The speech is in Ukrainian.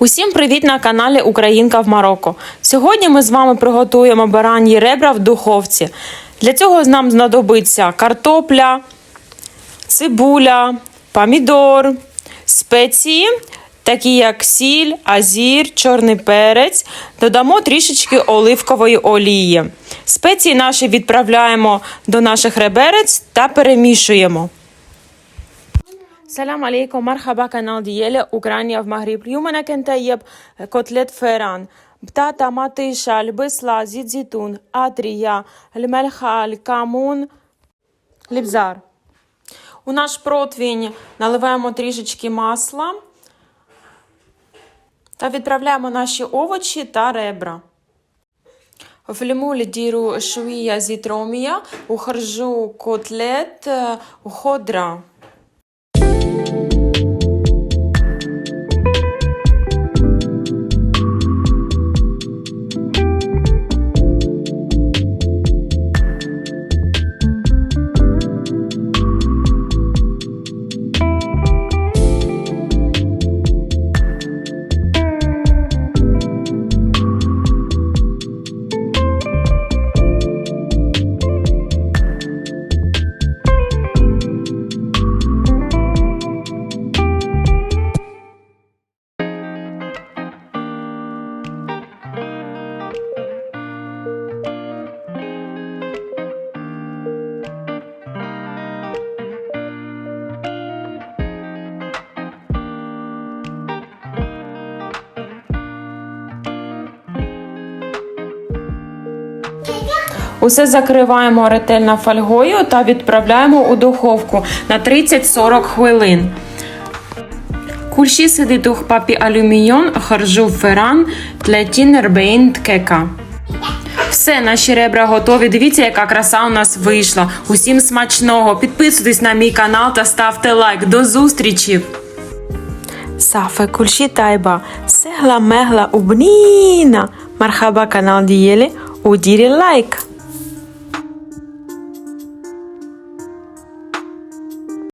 Усім привіт на каналі Українка в Марокко. Сьогодні ми з вами приготуємо бараньї ребра в духовці. Для цього нам знадобиться картопля, цибуля, помідор, спеції, такі як сіль, азір, чорний перець. Додамо трішечки оливкової олії. Спеції наші відправляємо до наших реберець та перемішуємо. السلام عليكم مرحبا قناة ديالي أوكرانيا في مغرب اليوم أنا كنطيب كتلت فيران بطاطا مطيشة البصلة زيت زيتون أدريا الملحة الكمون البزار У наш противень наливаємо трішечки масла та відправляємо наші овочі та ребра. في المول ديروا شوية زيت رومية وخرجوا كوتليت وخضرة Усе закриваємо ретельно фольгою та відправляємо у духовку на 30-40 хвилин. Кульші сидить у папі алюміньон, харжу феран, тлетінер бейн ткека. Все, наші ребра готові. Дивіться, яка краса у нас вийшла. Усім смачного. Підписуйтесь на мій канал та ставте лайк. До зустрічі! Сафе кульші тайба, сегла мегла убніна. Мархаба канал дієлі, удірі лайк.